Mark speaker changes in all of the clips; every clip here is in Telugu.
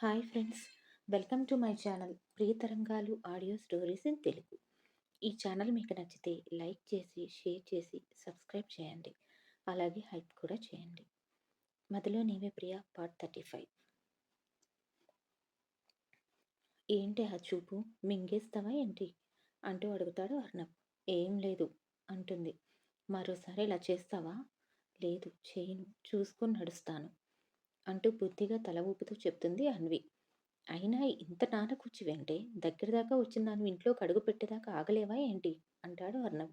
Speaker 1: Hi friends. Welcome to my channel Priyatarangalu audio stories in Telugu. ఈ ఛానల్ మీకు నచ్చితే లైక్ చేసి షేర్ చేసి సబ్స్క్రైబ్ చేయండి. అలాగే హైప్ కూడా చేయండి. మధ్యలో నీవే ప్రియ పార్ట్ థర్టీ ఫైవ్. ఏంటి ఆ చూపు? మింగేస్తావా ఏంటి? అంటూ అడుగుతాడు అర్ణబ్. ఏం లేదు అంటుంది. మరోసారి ఇలా చేస్తావా? లేదు చేయను చూసుకొని నడుస్తాను. అంటూ బుద్ధిగా తల ఊపుతూ చెప్తుంది అన్వి. అయినా ఇంత నానకూర్చి వెంటే దగ్గర దాకా వచ్చిన దాన్ని ఇంట్లో కడుగు పెట్టేదాకా ఆగలేవా ఏంటి? అంటాడు అర్ణవ్.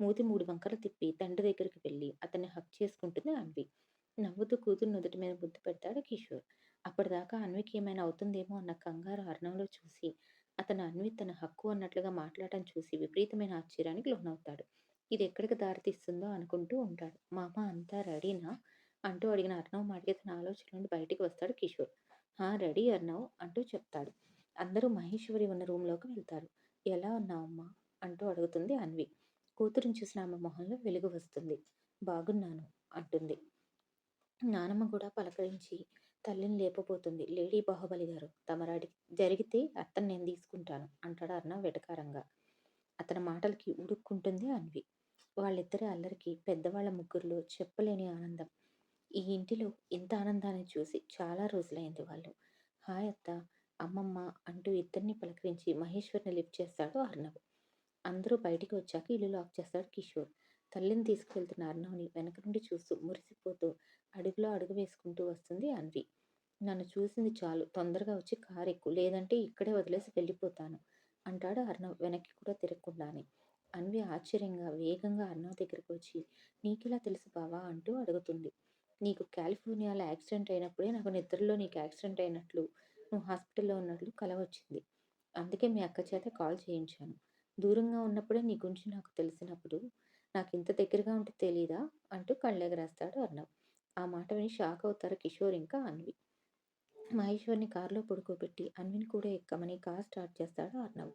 Speaker 1: మూతి మూడు వంకలు తిప్పి తండ్రి దగ్గరికి వెళ్ళి అతన్ని హక్ చేసుకుంటుంది అన్వి. నవ్వుతూ కూతురు నుదుటి మీద బుద్ధి పెడతాడు కిషోర్. అప్పటిదాకా అన్వికి ఏమైనా అవుతుందేమో అన్న కంగారు అర్ణంలో చూసి అతను అన్వి తన హక్కు అన్నట్లుగా మాట్లాడటం చూసి విపరీతమైన ఆశ్చర్యానికి లోనవుతాడు. ఇది ఎక్కడికి దారితీస్తుందో అనుకుంటూ ఉంటాడు. మామ అంతా రెడీనా? అంటూ అడిగిన అర్ణవ్ మాటకి తన ఆలోచన నుండి బయటికి వస్తాడు కిషోర్. హా రెడీ అర్ణవ్ అంటూ చెప్తాడు. అందరూ మహేశ్వరి ఉన్న రూమ్లోకి వెళ్తారు. ఎలా ఉన్నావమ్మా? అంటూ అడుగుతుంది అన్వి. కూతురుని చూసిన ఆమె మొహంలో వెలుగు వస్తుంది. బాగున్నాను అంటుంది. నానమ్మ కూడా పలకరించి తల్లిని లేపబోతుంది. లేడీ బాహుబలి గారు తమరాడి జరిగితే అత్తను నేను తీసుకుంటాను అంటాడు అర్ణవ్ వెటకారంగా. అతని మాటలకి ఉడుక్కుంటుంది అన్వి. వాళ్ళిద్దరి అల్లరికి పెద్దవాళ్ళ ముగ్గురులో చెప్పలేని ఆనందం. ఈ ఇంటిలో ఇంత ఆనందాన్ని చూసి చాలా రోజులైంది వాళ్ళు. హాయ్ అత్త అమ్మమ్మ అంటూ ఇద్దరిని పలకరించి మహేశ్వర్ని లిఫ్ట్ చేస్తాడు అర్ణవ్ అందరూ బయటికి వచ్చాక ఇల్లు లాక్ చేస్తాడు కిషోర్. తల్లిని తీసుకువెళ్తున్న అర్ణవ్ని వెనక నుండి చూస్తూ మురిసిపోతూ అడుగులో అడుగు వేసుకుంటూ వస్తుంది అన్వి. నన్ను చూసింది చాలు తొందరగా వచ్చి కారు ఎక్కు లేదంటే ఇక్కడే వదిలేసి వెళ్ళిపోతాను అంటాడు అర్ణవ్ వెనక్కి కూడా తిరగకుండానే. అన్వి ఆశ్చర్యంగా వేగంగా అర్ణవ్ దగ్గరికి వచ్చి నీకెలా తెలుసు బావా? అంటూ అడుగుతుంది. నీకు కాలిఫోర్నియాలో యాక్సిడెంట్ అయినప్పుడే నాకు నిద్రలో నీకు యాక్సిడెంట్ అయినట్లు నువ్వు హాస్పిటల్లో ఉన్నట్లు కల వచ్చింది అందుకే మీ అక్క చేత కాల్ చేయించాను. దూరంగా ఉన్నప్పుడే నీ గురించి నాకు తెలిసినప్పుడు నాకు ఇంత దగ్గరగా ఉంటే తెలీదా? అంటూ కళ్ళెగరేస్తాడు అర్ణవ్. ఆ మాట విని షాక్ అవుతారు కిషోర్ ఇంకా అన్వి. మహేశ్వర్ని కారులో పడుకోబెట్టి అన్విని కూడా ఎక్కమని కార్ స్టార్ట్ చేస్తాడు అర్ణవ్.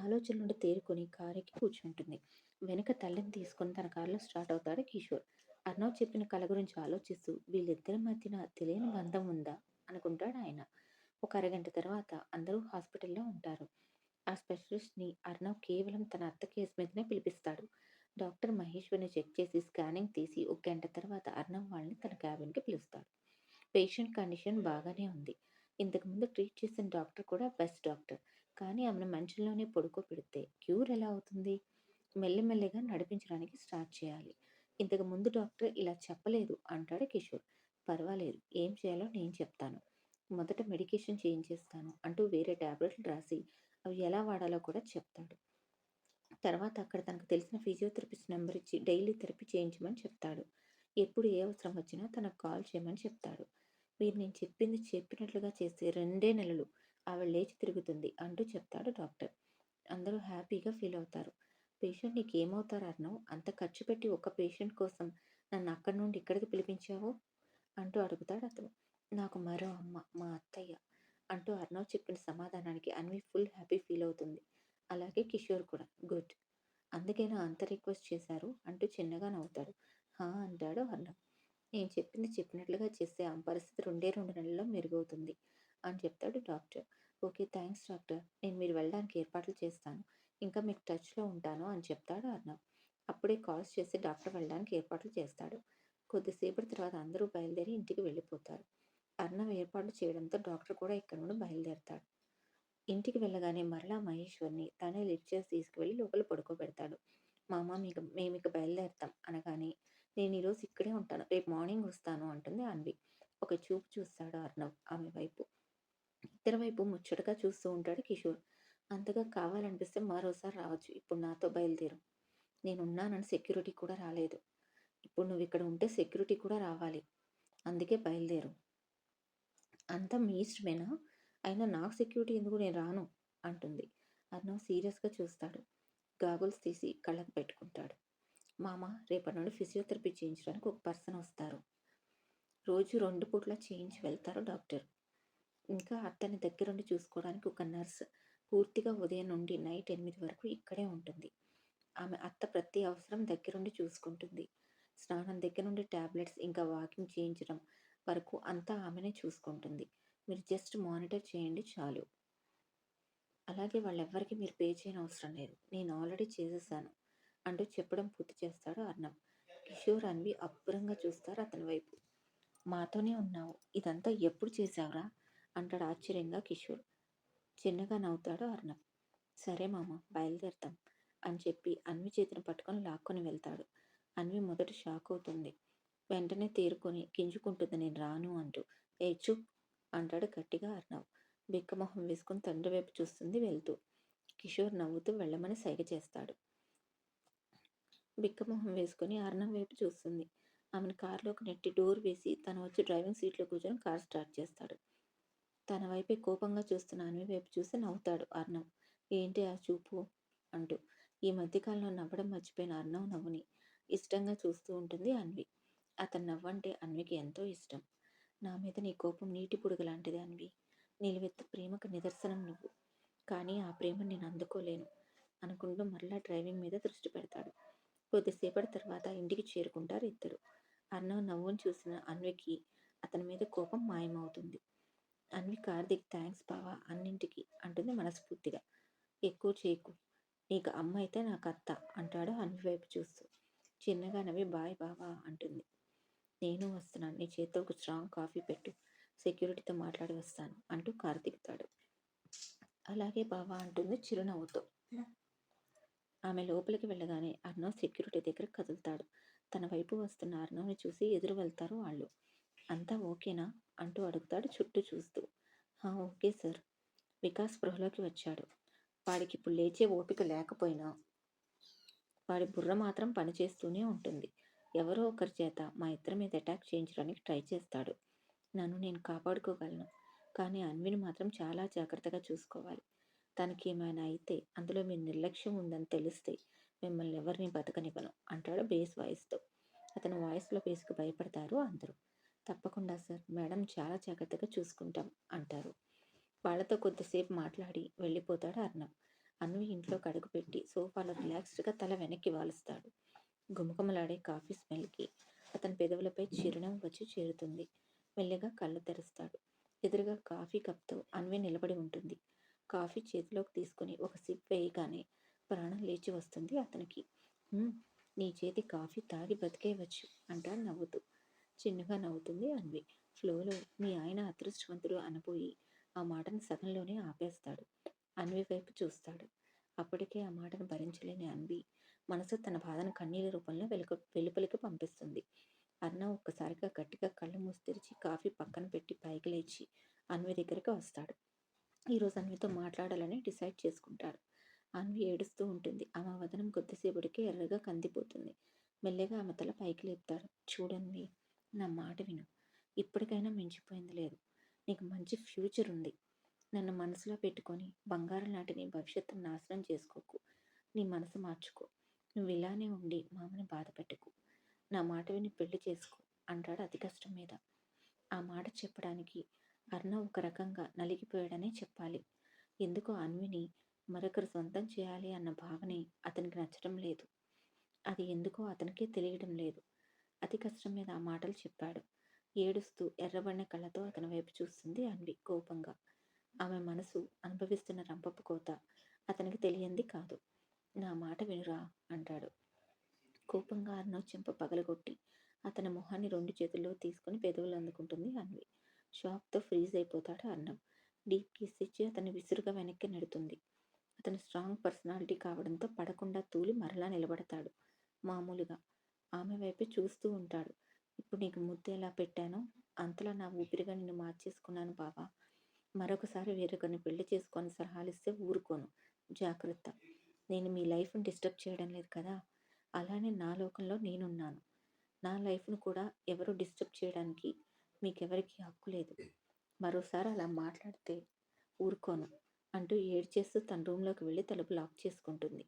Speaker 1: ఆలోచన నుండి తేరుకొని కారెక్కి కూర్చుంటుంది. వెనుక తల్లిని తీసుకొని తన కారులో స్టార్ట్ అవుతాడు కిషోర్. అర్ణవ్ చెప్పిన కళ గురించి ఆలోచిస్తూ వీళ్ళిద్దరి మధ్యన తెలియని బంధం ఉందా? అనుకుంటాడు ఆయన. ఒక అరగంట తర్వాత అందరూ హాస్పిటల్లో ఉంటారు. ఆ స్పెషలిస్ట్ని అర్ణవ్ కేవలం తన అత్త కేసు మీదనే పిలిపిస్తాడు. డాక్టర్ మహేశ్వర్ని చెక్ చేసి స్కానింగ్ తీసి ఒక గంట తర్వాత అర్ణవ్ వాళ్ళని తన క్యాబిన్కి పిలుస్తాడు. పేషెంట్ కండిషన్ బాగానే ఉంది. ఇంతకుముందు ట్రీట్ చేసిన డాక్టర్ కూడా బెస్ట్ డాక్టర్. కానీ ఆమెను పడుకో పడుకోబెడితే క్యూర్ ఎలా అవుతుంది? మెల్లమెల్లగా నడిపించడానికి స్టార్ట్ చేయాలి. ఇంతకు ముందు డాక్టర్ ఇలా చెప్పలేదు అంటాడు కిషోర్. పర్వాలేదు ఏం చేయాలో నేను చెప్తాను. మొదట మెడికేషన్ చేయించేస్తాను అంటూ వేరే ట్యాబ్లెట్లు రాసి అవి ఎలా వాడాలో కూడా చెప్తాడు. తర్వాత అక్కడ తనకు తెలిసిన ఫిజియోథెరపిస్ట్ నెంబర్ ఇచ్చి డైలీ థెరపీ చేయించమని చెప్తాడు. ఎప్పుడు ఏ అవసరం వచ్చినా తనకు కాల్ చేయమని చెప్తాడు. మీరు నేను చెప్పింది చెప్పినట్లుగా చేస్తే రెండే నెలలు ఆవిడ లేచి తిరుగుతుంది అంటూ చెప్తాడు డాక్టర్. అందరూ హ్యాపీగా ఫీల్ అవుతారు. పేషెంట్ నీకు ఏమవుతారు అర్ణవ్? అంత ఖర్చు పెట్టి ఒక పేషెంట్ కోసం నన్ను అక్కడి నుండి ఇక్కడికి పిలిపించావు? అంటూ అడుగుతాడు అతను. నాకు మరో అమ్మ మా అత్తయ్య అంటూ అర్ణవ్ చెప్పిన సమాధానానికి అన్వి ఫుల్ హ్యాపీ ఫీల్ అవుతుంది. అలాగే కిషోర్ కూడా. గుడ్. అందుకేనా అంత రిక్వెస్ట్ చేశారు? అంటూ చిన్నగా నవ్వుతాడు. హా అంటాడు అర్ణవ్. నేను చెప్పింది చెప్పినట్లుగా చేస్తే ఆ పరిస్థితి రెండే రెండు నెలల్లో మెరుగవుతుంది. అని చెప్తాడు డాక్టర్. Okay thanks doctor. నేను మీరు వెళ్ళడానికి ఏర్పాట్లు చేస్తాను. ఇంకా మీకు టచ్లో ఉంటాను అని చెప్తాడు అర్ణవ్. అప్పుడే కాల్స్ చేసి డాక్టర్ వెళ్ళడానికి ఏర్పాట్లు చేస్తాడు. కొద్దిసేపటి తర్వాత అందరూ బయలుదేరి ఇంటికి వెళ్ళిపోతారు. అర్ణవ్ ఏర్పాట్లు చేయడంతో డాక్టర్ కూడా ఇక్కడ నుండి బయలుదేరతాడు. ఇంటికి వెళ్ళగానే మరలా మహేశ్వర్ని తనే లిఫ్ట్ చేసి తీసుకువెళ్ళి లోపల పడుకోబెడతాడు. మామ మీకు మేము ఇక బయలుదేరుతాం అనగానే నేను ఈరోజు ఇక్కడే ఉంటాను రేపు మార్నింగ్ వస్తాను అంటుంది అన్వి ఒక చూపు చూస్తాడు అర్ణవ్ ఆమె వైపు ఇద్దరి వైపు ముచ్చటగా చూస్తూ ఉంటాడు కిషోర్. అంతగా కావాలనిపిస్తే మరోసారి రావచ్చు. ఇప్పుడు నాతో బయలుదేరు. నేనున్నానని సెక్యూరిటీ కూడా రాలేదు. ఇప్పుడు నువ్వు ఇక్కడ ఉంటే సెక్యూరిటీ కూడా రావాలి. అందుకే బయలుదేరు. అంతా మీ ఇష్టమేనా? అయినా నాకు సెక్యూరిటీ ఎందుకు? నేను రాను అంటుంది. అర్ణవ్ సీరియస్గా చూస్తాడు. గాగుల్స్ తీసి కళ్ళకు పెట్టుకుంటాడు. మామ రేపటి నుండి ఫిజియోథెరపీ చేయించడానికి ఒక పర్సన్ వస్తారు. రోజు రెండు పూట్ల చేయించి వెళ్తారు డాక్టర్. ఇంకా అత్తని దగ్గరుండి చూసుకోవడానికి ఒక నర్స్ పూర్తిగా ఉదయం నుండి నైట్ ఎనిమిది వరకు ఇక్కడే ఉంటుంది. ఆమె అత్త ప్రతి అవసరం దగ్గరుండి చూసుకుంటుంది. స్నానం దగ్గర నుండి ట్యాబ్లెట్స్ ఇంకా వాకింగ్ చేయించడం వరకు అంతా ఆమెనే చూసుకుంటుంది. మీరు జస్ట్ మానిటర్ చేయండి చాలు. అలాగే వాళ్ళెవ్వరికి మీరు పే చేయనవసరం లేదు. నేను ఆల్రెడీ చేసేసాను అంటూ చెప్పడం పూర్తి చేస్తాడు అర్ణబ్. కిషోర్ అన్వి అబ్బురంగా చూస్తారు అతని వైపు. మాతోనే ఉన్నావు. ఇదంతా ఎప్పుడు చేశావురా? అంటాడు ఆశ్చర్యంగా కిషోర్. చిన్నగా నవ్వుతాడు అర్ణబ్. సరే మామ బయలుదేరుతాం అని చెప్పి అన్వి చేతిని పట్టుకొని లాక్కొని వెళ్తాడు. అన్వి మొదట షాక్ అవుతుంది. వెంటనే తేరుకొని గింజుకుంటుంది నేను రాను అంటూ. ఏ చూప్ అంటాడు గట్టిగా అర్ణవ్ బిక్కమొహం వేసుకుని తండ్రి వైపు చూస్తుంది వెళ్తూ. కిషోర్ నవ్వుతూ వెళ్ళమని సైగ చేస్తాడు. బిక్కమొహం వేసుకుని అర్ణవ్ వైపు చూస్తుంది. ఆమెను కారులోకి నెట్టి డోర్ వేసి తను వచ్చి డ్రైవింగ్ సీట్లో కూర్చొని కార్ స్టార్ట్ చేస్తాడు. తన వైపే కోపంగా చూస్తున్న అన్వి వైపు చూసి నవ్వుతాడు అర్ణవ్. ఏంటి ఆ చూపు? అంటూ. ఈ మధ్యకాలంలో నవ్వడం మర్చిపోయిన అర్ణవ్ నవ్వుని. ఇష్టంగా చూస్తూ ఉంటుంది అన్వి. అతను నవ్వంటే అన్వికి ఎంతో ఇష్టం. నా మీద నీ కోపం నీటి పొడుగు లాంటిది అన్వి. నిలువెత్తు ప్రేమకు నిదర్శనం నువ్వు. కానీ ఆ ప్రేమ నేను అందుకోలేను అనుకుంటూ మరలా డ్రైవింగ్ మీద దృష్టి పెడతాడు. కొద్దిసేపటి తర్వాత ఇంటికి చేరుకుంటారు ఇద్దరు. అర్ణవ్ నవ్వును చూసిన అన్వికి అతని మీద కోపం మాయమవుతుంది. అన్వి కార్దిక్ థ్యాంక్స్ బావా అన్నింటికి అంటుంది మనస్ఫూర్తిగా. ఎక్కువ చేయకు. నీకు అమ్మ అయితే నాకు అత్త అంటాడు అన్వి వైపు చూస్తూ. చిన్నగా నవ్వి బాయ్ బావా అంటుంది. నేను వస్తున్నాను. నీ చేతితో ఒక స్ట్రాంగ్ కాఫీ పెట్టు. సెక్యూరిటీతో మాట్లాడి వస్తాను అంటూ కారు దిగుతాడు అలాగే బావా అంటుంది చిరునవ్వుతో. ఆమె లోపలికి వెళ్ళగానే అర్ణవ్ సెక్యూరిటీ దగ్గర కదులుతాడు. తన వైపు వస్తున్న అర్ణవ్ని చూసి ఎదురు వెళ్తారు వాళ్ళు. అంతా ఓకేనా? అంటూ అడుగుతాడు చుట్టూ చూస్తూ. Okay sir. వికాస్ స్పృహలోకి వచ్చాడు. వాడికి ఇప్పుడు లేచే ఓపిక లేకపోయినా వాడి బుర్ర మాత్రం పనిచేస్తూనే ఉంటుంది. ఎవరో ఒకరి చేత మా ఇద్దరి మీద అటాక్ చేయించడానికి ట్రై చేస్తాడు. నన్ను నేను కాపాడుకోగలను. కానీ అన్విని మాత్రం చాలా జాగ్రత్తగా చూసుకోవాలి. తనకి ఏమైనా అయితే అందులో మీ నిర్లక్ష్యం ఉందని తెలిస్తే మిమ్మల్ని ఎవరిని బతకనివ్వను అంటాడు బేస్ వాయిస్తో. అతని వాయిస్లో బేస్కు భయపడతారు అందరూ. తప్పకుండా సార్. మేడం చాలా జాగ్రత్తగా చూసుకుంటాం అంటారు. వాళ్ళతో కొద్దిసేపు మాట్లాడి వెళ్ళిపోతాడు అర్ణం. అన్వి ఇంట్లో కడుగు పెట్టి సోఫాలో రిలాక్స్డ్గా తల వెనక్కి వాలుస్తాడు. గుమగుమలాడే కాఫీ స్మెల్కి అతని పెదవులపై చిరునవ్వు వచ్చి చేరుతుంది. మెల్లగా కళ్ళు తెరుస్తాడు. ఎదురుగా కాఫీ కప్తో అన్వి నిలబడి ఉంటుంది. కాఫీ చేతిలోకి తీసుకుని ఒక సిప్ వేయగానే ప్రాణం లేచి వస్తుంది అతనికి. నీ చేతి కాఫీ తాగి బతికేయవచ్చు అంటాడు నవ్వుతూ. చిన్నగా నవ్వుతుంది అన్వి. ఫ్లోలో మీ ఆయన అదృష్టవంతుడు అనబోయి ఆ మాటను సగంలోనే ఆపేస్తాడు. అన్వి వైపు చూస్తాడు. అప్పటికే ఆ మాటను భరించలేని అన్వి మనసు తన బాధను కన్నీళ్ళ రూపంలో వెలుక వెలుపలికి పంపిస్తుంది. అన్న ఒక్కసారిగా గట్టిగా కళ్ళు మూసి తెరిచి కాఫీ పక్కన పెట్టి పైకి లేచి అన్వి దగ్గరికి వస్తాడు. ఈరోజు అన్వితో మాట్లాడాలని డిసైడ్ చేసుకుంటాడు. అన్వి ఏడుస్తూ ఉంటుంది. ఆమె వదనం కొద్దిసేపటికి ఎర్రగా కందిపోతుంది. మెల్లగా ఆమె తల పైకి లేపుతాడు. చూడన్వి నా మాట విను. ఇప్పటికైనా మించిపోయింది లేదు. నీకు మంచి ఫ్యూచర్ ఉంది. నన్ను మనసులో పెట్టుకొని బంగారం లాంటి నీ భవిష్యత్తును నాశనం చేసుకోకు. నీ మనసు మార్చుకో. నువ్వు ఇలానే ఉండి మామని బాధ పెట్టకు. నా మాట విని పెళ్ళి చేసుకో అంటాడు అతి కష్టం మీద. ఆ మాట చెప్పడానికి అర్ణ ఒక రకంగా నలిగిపోయాడనే చెప్పాలి. ఎందుకో అన్విని మరొకరు సొంతం చేయాలి అన్న భావనే అతనికి నచ్చడం లేదు. అది ఎందుకో అతనికే తెలియడం లేదు. అతి కష్టం మీద ఆ మాటలు చెప్పాడు. ఏడుస్తూ ఎర్రబడిన కళ్ళతో అతని వైపు చూస్తుంది అన్వి కోపంగా. ఆమె మనసు అనుభవిస్తున్న రంపపు కోత అతనికి తెలియంది కాదు. నా మాట వినురా అంటాడు. కోపంగా అర్ణవ్ చెంప పగలగొట్టి అతని మొహాన్ని రెండు చేతుల్లో తీసుకుని పెదవులు అందుకుంటుంది అన్వి. షాక్తో ఫ్రీజ్ అయిపోతాడు అర్ణవ్ డీప్ కిస్ ఇచ్చి అతన్ని విసురుగా వెనక్కి నెడుతుంది. అతను స్ట్రాంగ్ పర్సనాలిటీ కావడంతో పడకుండా తూలి మరలా నిలబడతాడు. మామూలుగా ఆమె వైపే చూస్తూ ఉంటాడు. ఇప్పుడు నీకు ముద్ద ఎలా పెట్టానో అంతలా నా ఊపిరిగా నిన్ను మార్చేసుకున్నాను బాబా మరొకసారి వేరొకరిని పెళ్ళి చేసుకొని సలహాలిస్తే ఊరుకోను. జాగ్రత్త. నేను మీ లైఫ్ని డిస్టర్బ్ చేయడం లేదు కదా? అలానే నా లోకంలో నేనున్నాను. నా లైఫ్ను కూడా ఎవరు డిస్టర్బ్ చేయడానికి మీకెవరికి హక్కు లేదు. మరోసారి అలా మాట్లాడితే ఊరుకోను అంటూ ఏడ్చేస్తూ తన రూమ్లోకి వెళ్ళి తలుపు లాక్ చేసుకుంటుంది.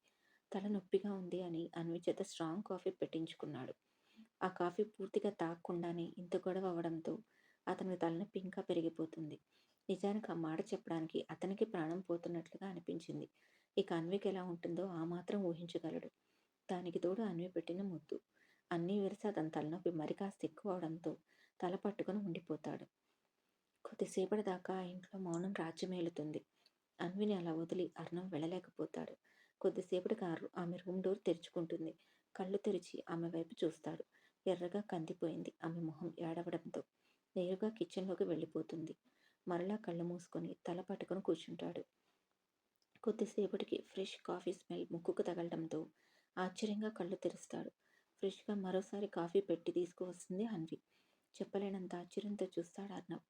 Speaker 1: తల నొప్పిగా ఉంది అని అన్వి చేత స్ట్రాంగ్ కాఫీ పెట్టించుకున్నాడు. ఆ కాఫీ పూర్తిగా తాగకుండానే ఇంత గొడవ అవ్వడంతో అతనికి తలనొప్పి ఇంకా పెరిగిపోతుంది. నిజానికి ఆ మాట చెప్పడానికి అతనికి ప్రాణం పోతున్నట్లుగా అనిపించింది. ఇక అన్వికి ఎలా ఉంటుందో ఆ మాత్రం ఊహించగలడు. దానికి తోడు అన్వి పెట్టిన ముద్దు. అన్నీ విరిసి అతని తలనొప్పి మరి కాస్త ఎక్కువ అవడంతో తల పట్టుకొని ఉండిపోతాడు. కొద్దిసేపటి దాకా ఆ ఇంట్లో మౌనం రాజ్యమేలుతుంది. అన్విని అలా వదిలి అర్ణం వెళ్ళలేకపోతాడు. కొద్దిసేపటికి ఆ ఆమె రూమ్ డోర్ తెరుచుకుంటుంది. కళ్ళు తెరిచి ఆమె వైపు చూస్తాడు. ఎర్రగా కందిపోయింది ఆమె మొహం ఏడవడంతో. నేరుగా కిచెన్లోకి వెళ్ళిపోతుంది. మరలా కళ్ళు మూసుకొని తల పట్టుకొని కూర్చుంటాడు. కొద్దిసేపటికి ఫ్రెష్ కాఫీ స్మెల్ ముక్కుకు తగలడంతో ఆశ్చర్యంగా కళ్ళు తెరుస్తాడు. ఫ్రెష్గా మరోసారి కాఫీ పెట్టి తీసుకువస్తుంది అన్వి. చెప్పలేనంత ఆశ్చర్యంతో చూస్తాడు అర్ణవ్.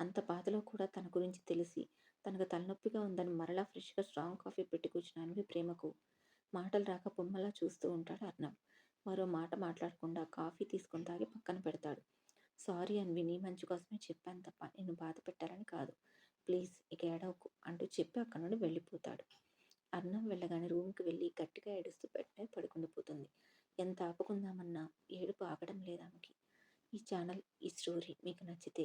Speaker 1: అంత బాధలో కూడా తన గురించి తెలిసి తనకు తలనొప్పిగా ఉందని మరలా ఫ్రెష్గా స్ట్రాంగ్ కాఫీ పెట్టి కూర్చున్న ప్రేమకు మాటలు రాక బొమ్మలా చూస్తూ ఉంటాడు అర్ణవ్. మరో మాట మాట్లాడకుండా కాఫీ తీసుకొని తాగి పక్కన పెడతాడు. సారీ అన్వి నీ మంచి కోసమే చెప్పాను తప్ప నిన్ను బాధ పెట్టాలని కాదు. ప్లీజ్ ఇక ఏడవకు అంటూ చెప్పి అక్కడి నుండి వెళ్ళిపోతాడు. అర్ణవ్ వెళ్ళగానే రూమ్కి వెళ్ళి గట్టిగా ఏడుస్తూ పెట్టే పడుకుండిపోతుంది. ఎంత ఆపుకుందామన్నా ఏడుపు ఆగడం లేదామెకి. ఈ ఛానల్ ఈ స్టోరీ మీకు నచ్చితే